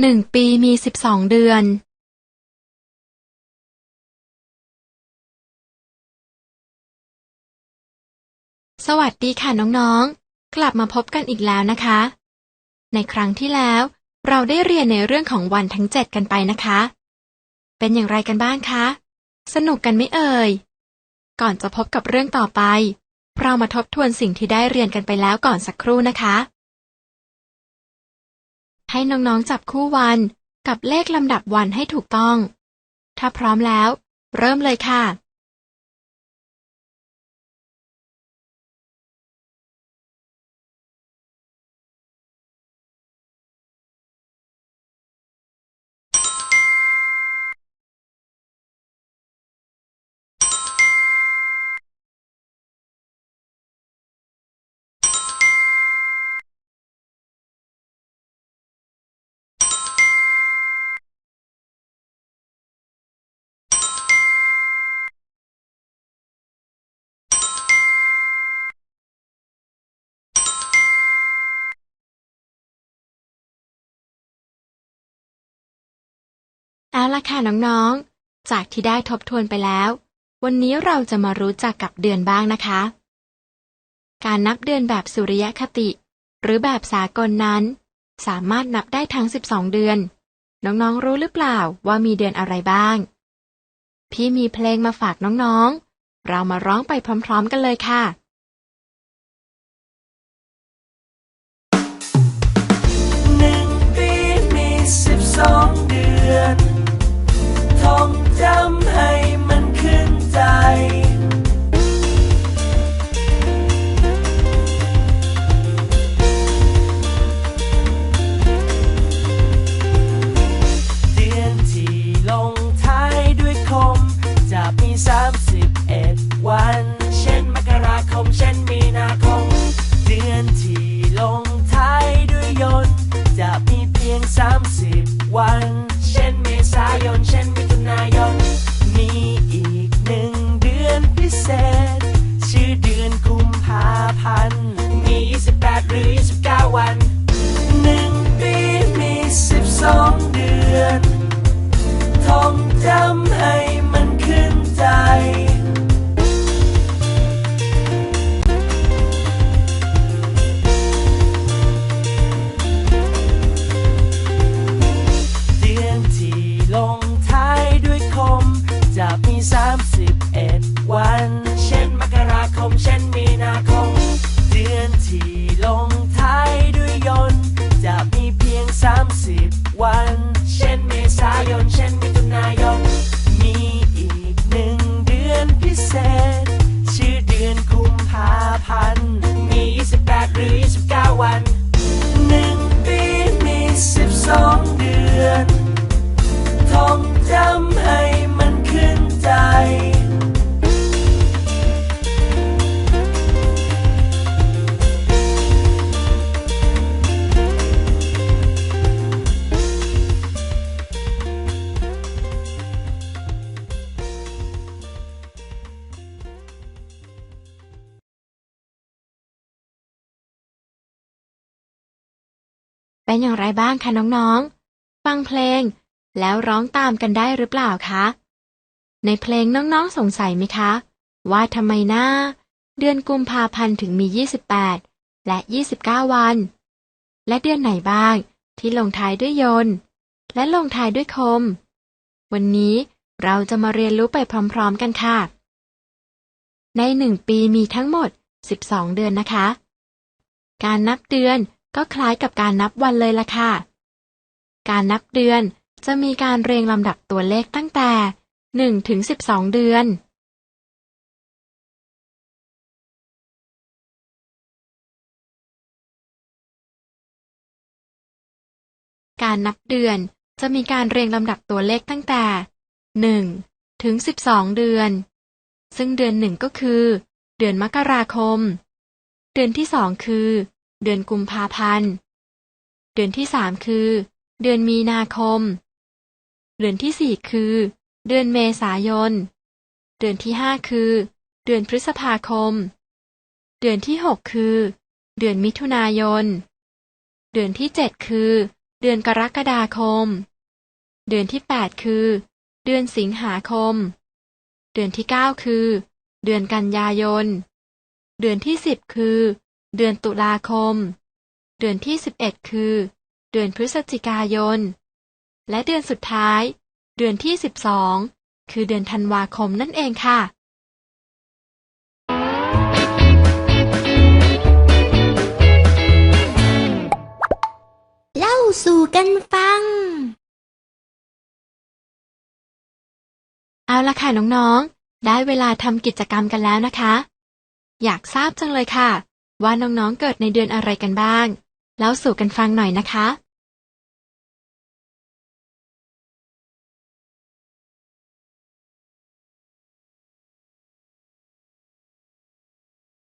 หนึ่งปีมีสิบสองเดือนสวัสดีค่ะน้องๆ กลับมาพบกันอีกแล้วนะคะ ในครั้งที่แล้ว เราได้เรียนในเรื่องของวันทั้งเจ็ดกันไปนะคะ เป็นอย่างไรกันบ้างคะ สนุกกันไหมเอ่ย ก่อนจะพบกับเรื่องต่อไป เรามาทบทวนสิ่งที่ได้เรียนกันไปแล้วก่อนสักครู่นะคะ ให้น้องๆจับคู่วันกับเลขลำดับวันให้ถูกต้อง ถ้าพร้อมแล้ว เริ่มเลยค่ะ เอาละค่ะน้องๆ จากที่ได้ทบทวนไปแล้ว วันนี้เราจะมารู้จักกับเดือนบ้างนะคะ การนับเดือนแบบสุริยคติ หรือแบบสากลนั้น สามารถนับได้ทั้ง 12 เดือน น้องๆ รู้หรือเปล่าว่ามีเดือนอะไรบ้าง พี่มีเพลงมาฝากน้องๆ เรามาร้องไปพร้อมๆ กันเลยค่ะหนึ่งปีมีสิบสองเดือน ท่องจำให้มันขึ้นใจ เป็นอย่างไรบ้างคะน้องๆ ฟังเพลง แล้วร้องตามกันได้หรือเปล่าคะ ในเพลงน้องๆสงสัยไหมคะ ว่าทำไมหน้า เดือนกุมภาพันธ์ถึงมี 28 และ 29 วัน และเดือนไหนบ้างที่ลงท้ายด้วยยนต์และลงท้ายด้วยคม วันนี้เราจะมาเรียนรู้ไปพร้อมๆกันค่ะ ในหนึ่งปีมีทั้งหมด 12 เดือนนะคะ การนับเดือน ก็คล้ายกับการนับวันเลยล่ะค่ะ การนับเดือนจะมีการเรียงลำดับตัวเลขตั้งแต่ 1 ถึง 12 เดือน การนับเดือนจะมีการเรียงลำดับตัวเลขตั้งแต่ 1 ถึง 12 เดือน ซึ่งเดือนหนึ่งก็คือ เดือนมกราคม เดือนที่สองคือ เดือนกุมภาพันธ์ เดือนที่สามคือ เดือนมีนาคม เดือนที่สี่คือ เดือนเมษายน เดือนที่ห้าคือ เดือนพฤษภาคม เดือนที่หกคือ เดือนมิถุนายน เดือนที่เจ็ดคือ เดือนกรกฎาคม เดือนที่8คือ เดือนสิงหาคม เดือนที่9คือ เดือนกันยายน เดือนที่10คือ เดือนตุลาคม เดือนที่11คือ เดือนพฤศจิกายน และเดือนสุดท้าย เดือนที่12คือเดือนธันวาคมนั่นเองค่ะเล่าสู่กันฟัง เอาละค่ะน้องๆ ได้เวลาทำกิจกรรมกันแล้วนะคะ อยากทราบจังเลยค่ะ ว่าน้องๆเกิดในเดือนอะไรกันบ้าง แล้วสู่กันฟังหน่อยนะคะ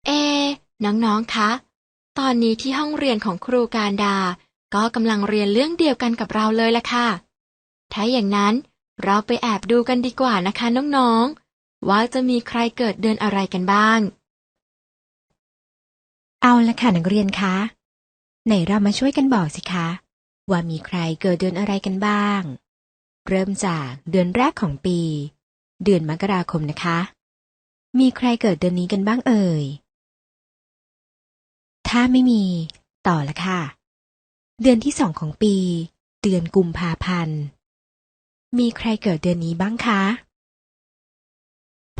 เอ น้องๆ คะ ตอนนี้ที่ห้องเรียนของครูการดา ก็กำลังเรียนเรื่องเดียวกันกับเราเลยละค่ะ ถ้าอย่างนั้นเราไปแอบดูกันดีกว่านะคะน้องๆ ว่าจะมีใครเกิดเดือนอะไรกันบ้าง เอาละค่ะนักเรียนคะ ไหนเรามาช่วยกันบอกสิคะ ว่ามีใครเกิดเดือนอะไรกันบ้าง เริ่มจากเดือนแรกของปี เดือนมกราคมนะคะ มีใครเกิดเดือนนี้กันบ้างเอ่ย ถ้าไม่มี ต่อละค่ะ เดือนที่สองของปี เดือนกุมภาพันธ์ มีใครเกิดเดือนนี้บ้างคะ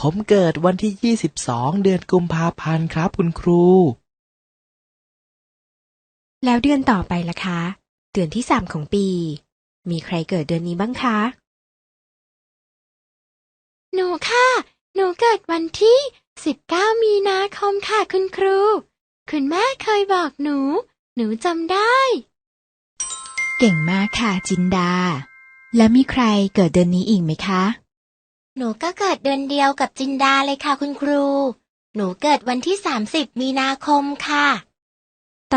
ผมเกิดวันที่ 22 เดือนกุมภาพันธ์ครับคุณครู แล้วเดือนต่อไปล่ะคะ เดือนที่สามของปี มีใครเกิดเดือนนี้บ้างคะ หนูค่ะ หนูเกิดวันที่ 19 มีนาคมค่ะคุณครู คุณแม่เคยบอกหนู หนูจำได้ เก่งมากค่ะจินดา แล้วมีใครเกิดเดือนนี้อีกไหมคะ หนูก็เกิดเดือนเดียวกับจินดาเลยค่ะคุณครู หนูเกิดวันที่ 30 มีนาคมค่ะ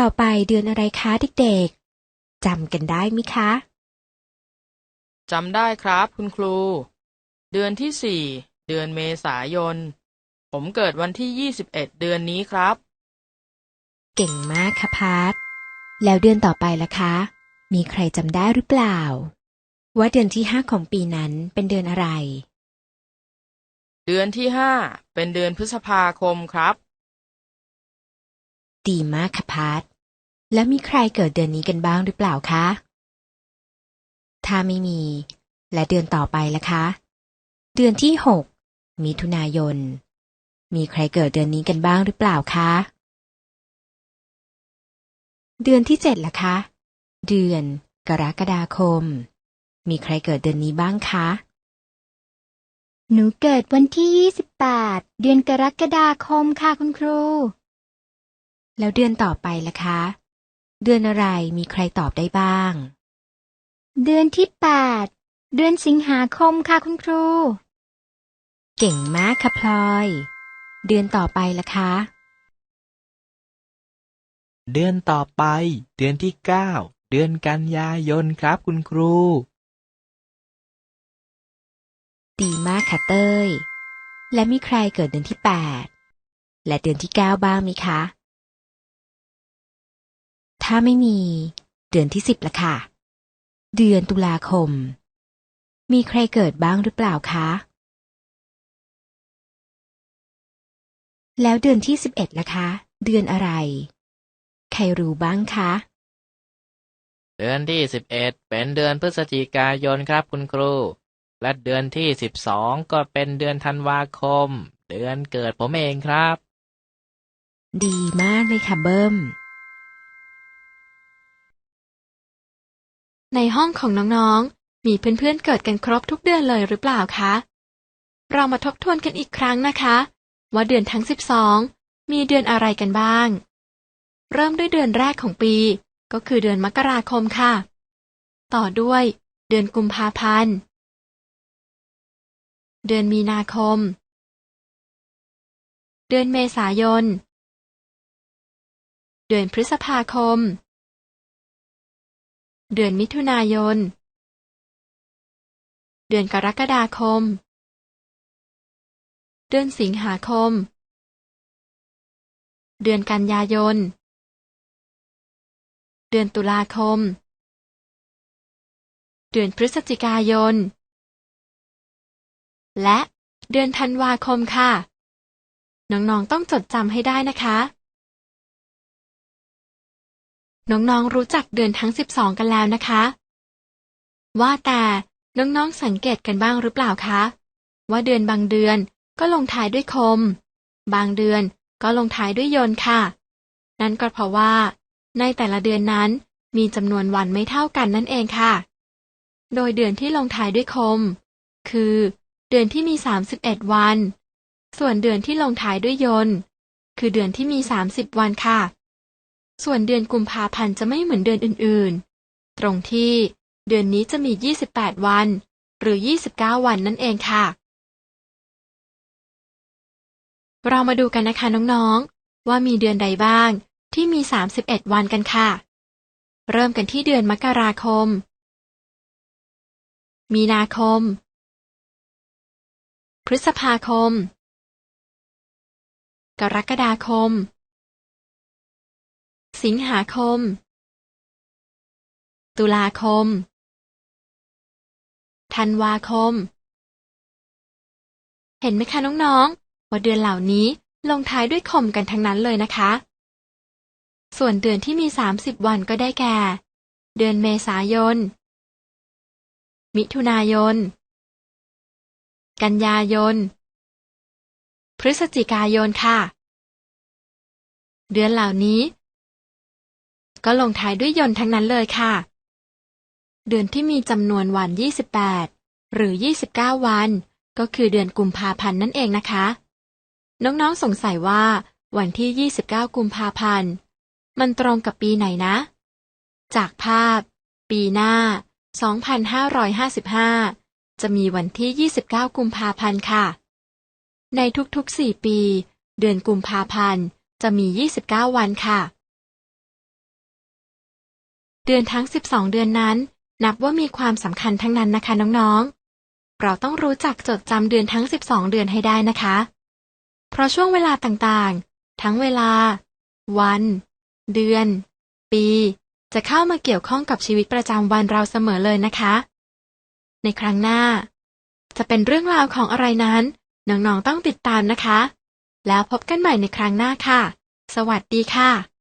ต่อไปเดือนอะไรคะเด็กๆจำกันได้ไหมคะ จำได้ครับคุณครู เดือนที่สี่เดือนเมษายน ผมเกิดวันที่21เดือนนี้ครับ เก่งมากค่ะพาร์ทแล้วเดือนต่อไปล่ะคะ มีใครจำได้หรือเปล่า ว่าเดือนที่ห้าของปีนั้นเป็นเดือนอะไร เดือนที่ห้าเป็นเดือนพฤษภาคมครับ ดีมากค่ะพาร์ทแล้วมีใครเกิดเดือนนี้กันบ้างหรือเปล่าคะ ถ้าไม่มี และเดือนต่อไปล่ะคะ เดือนที่หกมิถุนายน มีใครเกิดเดือนนี้กันบ้างหรือเปล่าคะ เดือนที่เจ็ดล่ะคะ เดือนกรกฎาคม มีใครเกิดเดือนนี้บ้างคะ หนูเกิดวันที่ 28 เดือนกรกฎาคมค่ะคุณครู แล้วเดือนต่อไปล่ะคะ เดือนอะไรมีใครตอบได้บ้าง เดือนที่8เดือนสิงหาคมค่ะคุณครู เก่งมากค่ะพลอย เดือนต่อไปล่ะคะ เดือนต่อไป เดือนที่9เดือนกันยายนครับคุณครู ดีมากค่ะเต้ย และมีใครเกิดเดือนที่แปดและเดือนที่เก้าบ้างไหมคะ ถ้าไม่มี เดือนที่สิบละค่ะ เดือนตุลาคม มีใครเกิดบ้างหรือเปล่าคะ แล้วเดือนที่สิบเอ็ดละคะ เดือนอะไร ใครรู้บ้างคะ เดือนที่11เป็นเดือนพฤศจิกายนครับคุณครู และเดือนที่12ก็เป็นเดือนธันวาคม เดือนเกิดผมเองครับ ดีมากเลยค่ะเบิ้ม ในห้องของน้องๆ มีเพื่อนๆเกิดกันครบทุกเดือนเลยหรือเปล่าคะ เรามาทบทวนกันอีกครั้งนะคะ ว่าเดือนทั้ง 12 มีเดือนอะไรกันบ้าง เริ่มด้วยเดือนแรกของปี ก็คือเดือนมกราคมค่ะ ต่อด้วยเดือนกุมภาพันธ์ เดือนมีนาคม เดือนเมษายน เดือนพฤษภาคม เดือนมิถุนายน เดือนกรกฎาคม เดือนสิงหาคม เดือนกันยายน เดือนตุลาคม เดือนพฤศจิกายน และเดือนธันวาคมค่ะ น้องๆต้องจดจำให้ได้นะคะ น้องๆรู้จักเดือนทั้ง 12 กันแล้วนะคะ ว่าแต่น้องๆสังเกตกันบ้างหรือเปล่าคะ ว่าเดือนบางเดือนก็ลงท้ายด้วยคม บางเดือนก็ลงท้ายด้วยยนต์ค่ะ นั่นก็เพราะว่า ในแต่ละเดือนนั้นมีจำนวนวันไม่เท่ากันนั่นเองค่ะ โดยเดือนที่ลงท้ายด้วยคม คือ เดือนที่มี 31 วัน ส่วนเดือนที่ลงท้ายด้วยยนต์ คือเดือนที่มี 30 วันค่ะ ส่วนเดือนกุมภาพันธ์จะไม่เหมือนเดือนอื่นๆ ตรงที่เดือนนี้จะมี 28 วัน หรือ 29 วันนั่นเองค่ะ เรามาดูกันนะคะน้องๆ ว่ามีเดือนใดบ้างที่มี 31 วันกันค่ะ เริ่มกันที่เดือนมกราคม มีนาคม พฤษภาคม กรกฎาคม สิงหาคม ตุลาคม ธันวาคม เห็นไหมคะน้องๆ ว่าเดือนเหล่านี้ลงท้ายด้วยคมกันทั้งนั้นเลยนะคะ ส่วนเดือนที่มี 30 วันก็ได้แก่ เดือนเมษายน มิถุนายน กันยายน พฤศจิกายนค่ะ เดือนเหล่านี้ ก็ลงท้ายด้วยยนต์ทั้งนั้นเลยค่ะ เดือนที่มีจำนวนวัน 28 หรือ 29 วัน ก็คือเดือนกุมภาพันธ์นั่นเองนะคะ น้องๆสงสัยว่า วันที่ 29 กุมภาพันธ์ มันตรงกับปีไหนนะ จากภาพ ปีหน้า 2555 จะมีวันที่ 29 กุมภาพันธ์ค่ะ ในทุกๆ 4 ปี เดือนกุมภาพันธ์จะมี 29 วันค่ะ เดือนทั้ง 12 เดือนนั้น นับว่ามีความสำคัญทั้งนั้นนะคะน้องๆ เราต้องรู้จักจดจำเดือนทั้ง 12 เดือนให้ได้นะคะ เพราะช่วงเวลาต่างๆ ทั้งเวลา วัน เดือน ปี จะเข้ามาเกี่ยวข้องกับชีวิตประจำวันเราเสมอเลยนะคะ ในครั้งหน้า จะเป็นเรื่องราวของอะไรนั้น น้องๆ ต้องติดตามนะคะ แล้วพบกันใหม่ในครั้งหน้าค่ะ สวัสดีค่ะ